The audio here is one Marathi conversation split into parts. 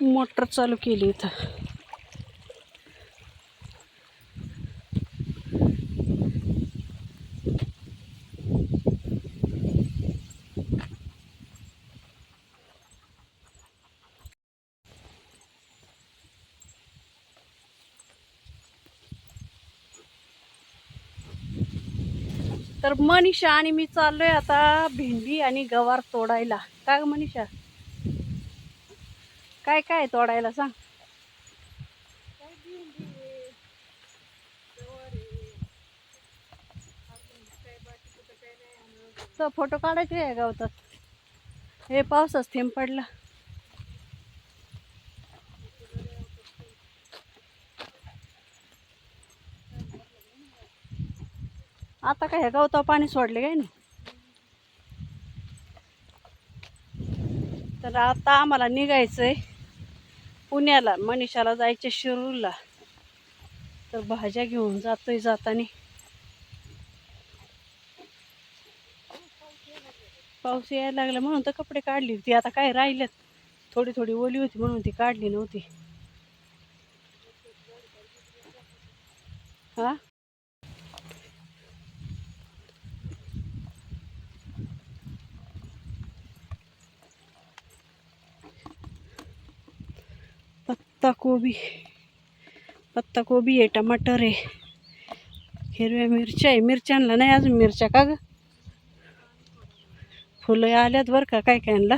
मोटर चालू केली इथं. तर मनीषा आणि मी चाललोय आता भेंडी आणि गवार तोडायला. काय मनीषा? काय काय तोडायला सांग. तो फोटो काढायचे आहे गावतात हे पावसाच थेंब पडला. आता काय हे गवता पाणी सोडले काय नाही? तर आता आम्हाला निघायचंय. पुण्याला मनीषाला जायचे शिरूरला. तर भाज्या घेऊन जातोय जाताना. पाऊस यायला लागला म्हणून तर कपडे काढली ती आता काय राहिलेत? थोडी थोडी ओली होती म्हणून ती काढली नव्हती. हा? पत्ता कोबी पत्ता कोबी आहे टमाटर आहे. हिरव्या मिरच्या आहे. मिरच्यांना नाही अजून मिरच्या का ग? फुलं आल्यात बरं का काय कायला?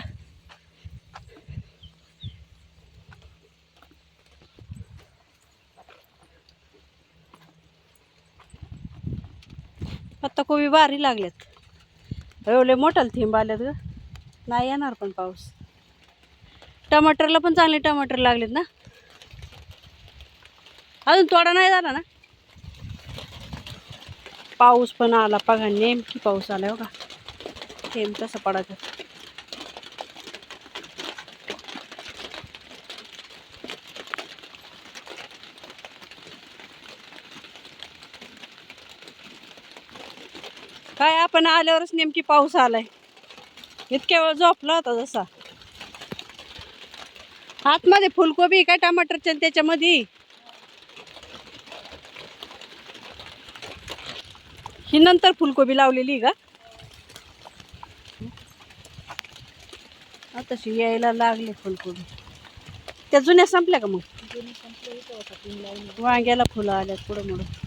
पत्ता कोबी भारी लागल्यात. एवढे मोठाल थेंब आल्यात ग. नाही येणार पण पाऊस. टमाटरला पण चांगले टमाटर लागलेत ना? अजून तोडा नाही झाला ना? पाऊस पण आला. बघा नेमकी पाऊस आला हो का थेंब कसं पडायचं. काय आपण आल्यावरच नेमकी पाऊस आलाय. इतक्या वेळ झोपला होता जसा. आतमध्ये फुलकोबी काय टमाटरच्या त्याच्यामध्ये? ही नंतर फुलकोबी लावलेली का? तशी यायला लागले फुलकोबी. त्या जुन्या संपल्या का मग? वांग्याला फुलं आल्यात पुढं मुडं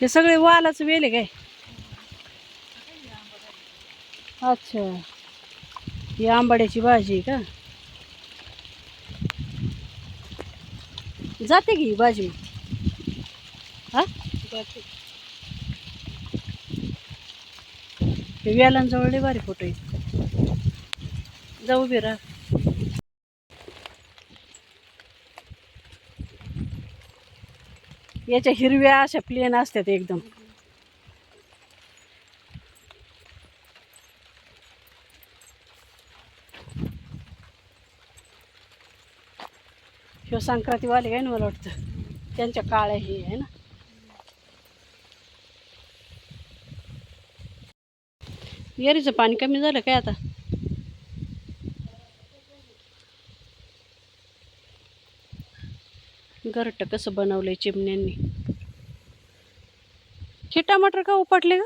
हे सगळे वालाच वेल आहे काय? अच्छा. ही आंबाड्याची भाजी का? जाते की ही भाजी? हा? हे वेलांजवळ लय भारी फोटो आहे. जाऊ बिरा याच्या हिरव्या अशा प्लेन असतात एकदम. ह्यो संक्रांतीवाले काय ना मला वाटतं. त्यांच्या काळ्या हे आहे ना. येरीचं पाणी कमी झालं काय आता? घरट कसं बनवलंय चिमण्यांनी? हे टमाटर का उपटले का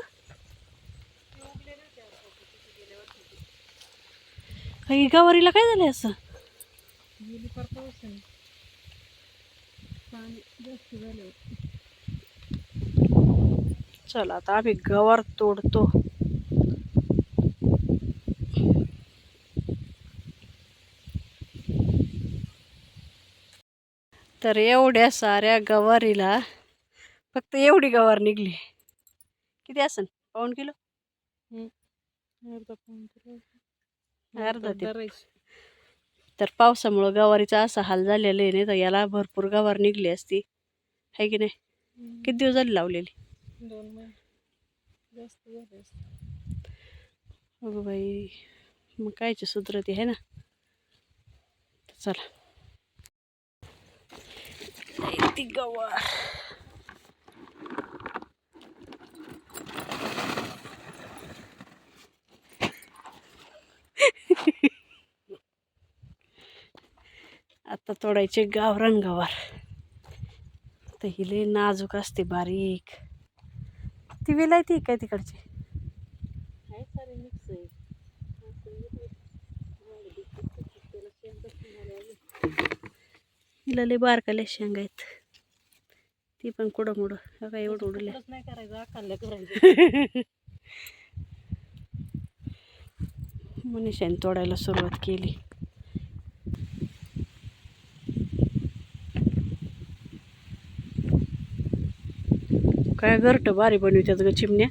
काही गवारीला काय झालं असं? चला आता आम्ही गवार तोडतो. तर एवढ्या साऱ्या गवारीला फक्त एवढी गवार निघली. किती असन? पाऊण किलो? अर्धा ते तर पावसामुळं गवारीचा असा हाल झालेला आहे नाही तर याला भरपूर गवार निघली असती. आहे की नाही? किती दिवस झाले लावलेली? दोन महिने. जास्त झाले असते. अगं बाई मग कायची सुधरती आहे ना? चला. ती गवार आता तोडायचे गावरान गवार तर हिले नाजूक असते बारीक. ती विलायती काय तिकडची? हिला लई बारकाल्या शेंगा आहेत. ती पण कुडं मुडं. काय एवढं उडल्या. नाही करायचं करायचं मनीषाने तोडायला सुरुवात केली. काय घरट बारी बनवितात ग चिमण्या.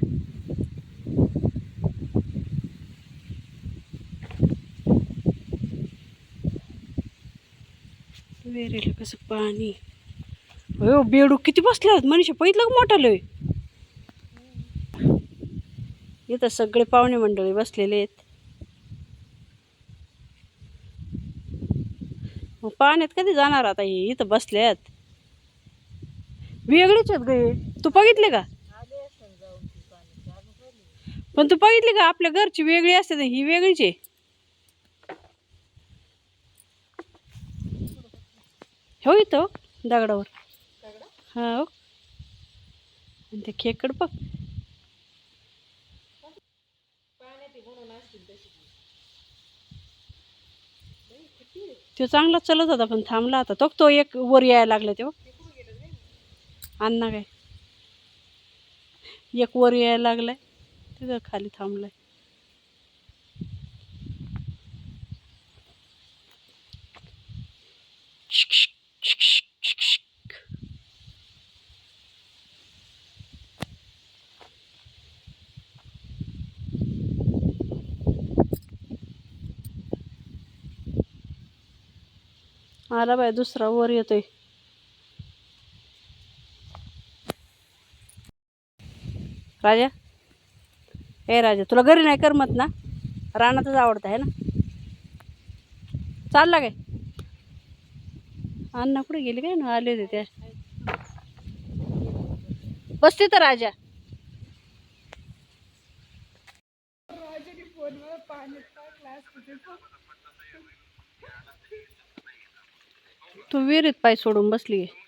वेरेला कसं पाणी? हो बेडू किती बसले आहेत? मनीषा पहिलं मोठा लय? इथं सगळे पाहुणे मंडळी बसलेले आहेत. मग पाण्यात कधी जाणार आता हे? इथं बसल्यात वेगळेच आहेत गे तू बघितले का? पण तू बघितली का? आपल्या घरची वेगळी असते ही वेगळीच आहे. हो इथं दगडावर. सगळं हा हो. आणि ते खेकड बघ? तो चांगला चलत होता पण थांबला आता. तो तो एक वर यायला लागला तो ते कुठं गेलं रे? अण्णा काय? एक वर यायला लागलाय. तिथं खाली थांबलाय. आला बाय दुसरा वर येतोय. राजा? ए राजा तुला घरी नाही करमत ना? रानातच आवडतं आहे ना? चालला काय? अण्णा कुठे गेले काय? ना आले होते त्या. बस तिथं राजा. तू विहिरीत पाय सोडून बसली आहे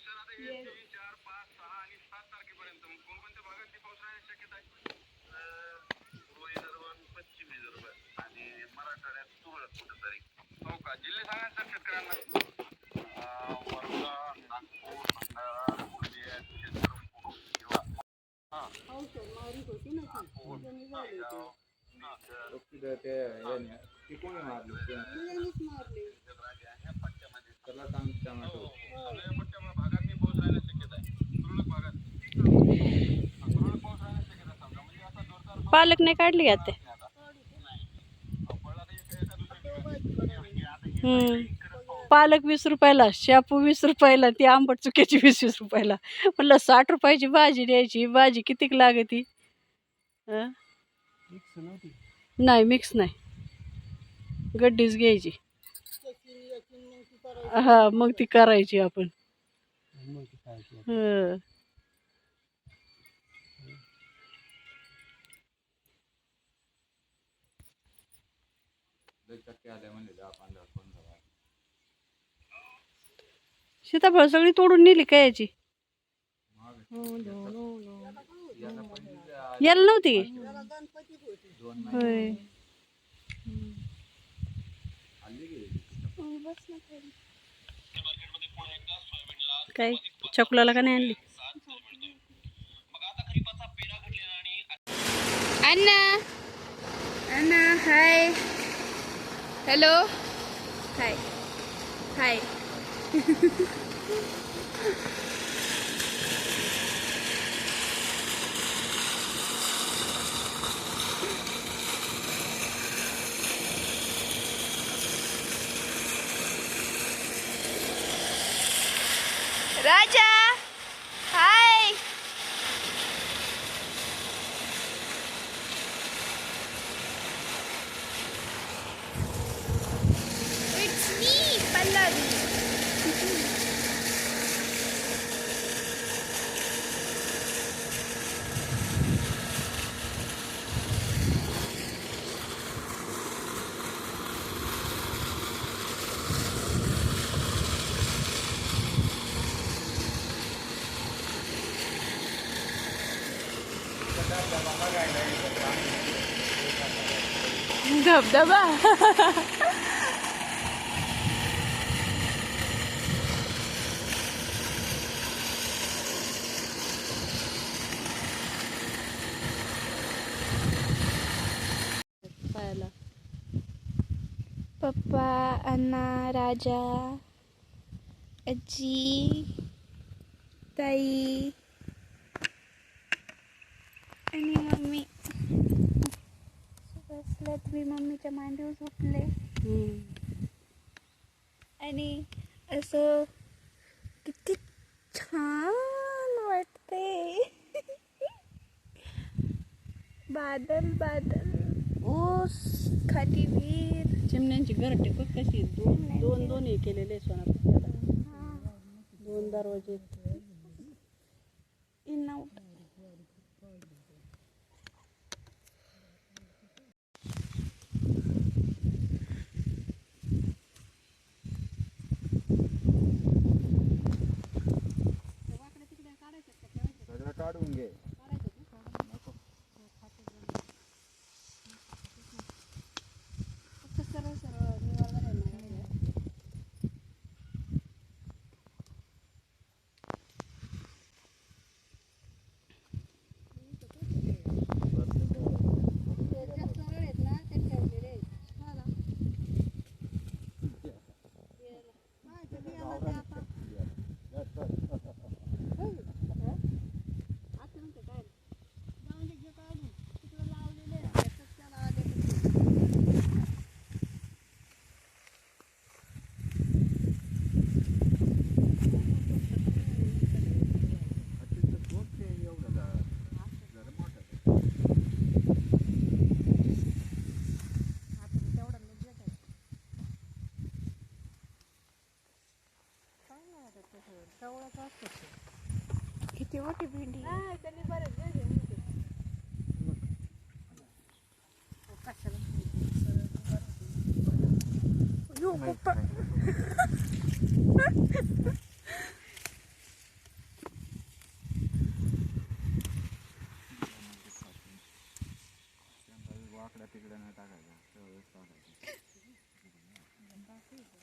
ते याने ती कोणी मारली ते- त्याला सांग टमाटो पालक नाही काढली का ते हम्म. पालक वीस रुपयाला शापू वीस रुपयाला ती आंबट चुक्याची वीस वीस रुपयाला. म्हणलं साठ रुपयाची भाजी द्यायची भाजी कितीक लागती? हं? नाही मिक्स नाही. गड्डीच घ्यायची. हा मग ती करायची आपण. हं. लय चक्के आले म्हणले दहा पंधरा पंधरा सीताफळ सगळी तोडून नेली काय याची? याला पंचवीस याला नव्हती? दोन होय. हल्ली गेली. काय? चकुलाला का नाही आणली? अण्णा. अण्णा हाय. हॅलो. हाय. हाय. राजा हाय धबधबा. पप्पा अण्णा राजा आजी ताई आणि मम्मी बसल्यात मी मम्मीच्या मांडीवर झोपले. आणि असं किती छान वाटते. बादल बादल. ऊस खाली विहीर. चिमण्यांची घरटे बघ कशी. दोन दोन दोन हे केलेले सोनापत्याला दोन दरवाजे इन आउट सगळं काढून घे किती मोठी भेंडी तेवढंच टाकायचं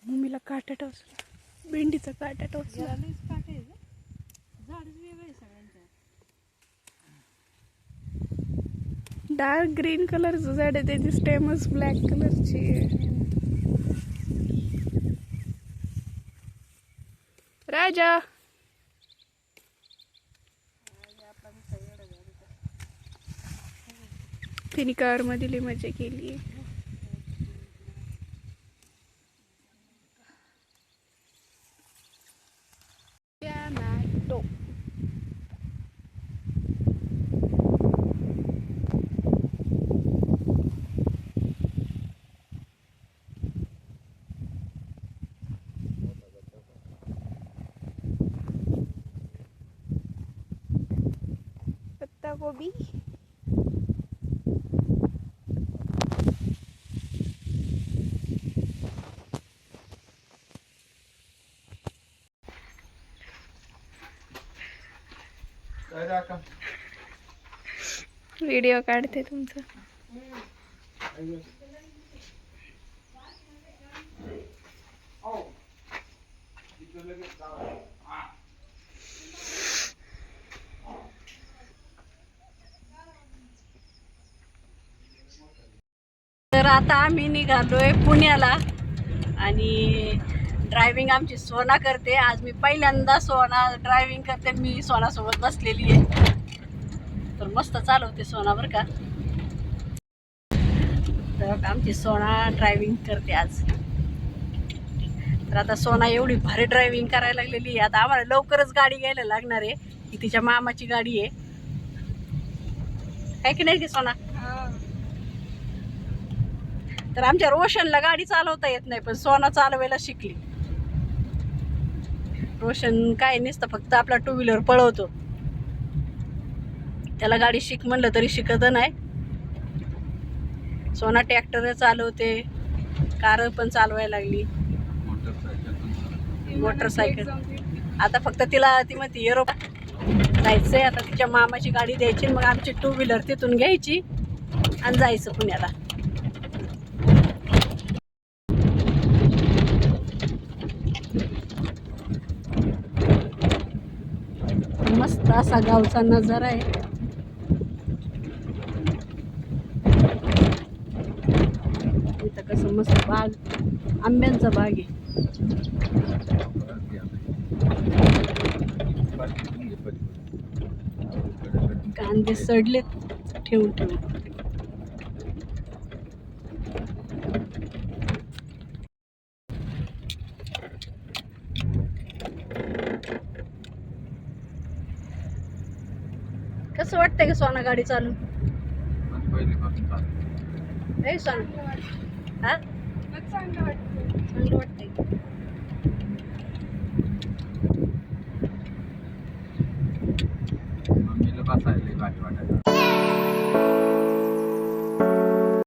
मम्मीला काटा टोचला. भेंडीचा काटा टोचला. डार्क ग्रीन कलरचं झाड आहे त्याची स्टेमच ब्लॅक कलरची. आहे राजा. तिने कारमध्ये मजा केली आहे पत्ता गोभी काय रे अक्का? व्हिडिओ काढते तुमचा. तर आता आम्ही निघालोय पुण्याला. आणि ड्रायव्हिंग आमची सोना करते. आज मी पहिल्यांदा सोना ड्रायव्हिंग करते. मी सोनासोबत बसलेली आहे. तर मस्त चालवते सोना बरं का. तर आमची सोना ड्रायव्हिंग करते आज. तर आता सोना एवढी भारी ड्रायव्हिंग करायला लागलेली आहे. आता आम्हाला लवकरच गाडी घ्यायला लागणार आहे. ही तिच्या मामाची गाडी आहे. काय की नाही की सोना? तर आमच्या रोशनला गाडी चालवता येत नाही पण सोना चालवायला शिकली. रोशन काय नसतं फक्त आपला टू व्हीलर पळवतो. त्याला गाडी शिक म्हणलं तरी शिकत नाही. सोना ट्रॅक्टर चालवते कार पण चालवायला लागली. मोटरसायकल आता फक्त तिला ती म्हणते एरो जायचंय आता तिच्या मामाची गाडी द्यायची मग आमची टू व्हीलर तिथून घ्यायची आणि जायचं पुण्याला. मस्त असा गावचा नजारा आहे. इथं कसं मस्त बाग आंब्यांचा बाग आहे. कांदे सडलेत ठेवून ठेवून. वाटतंय का सोना गाडी चालू. ए सोना. हा? चांगलं वाटतं.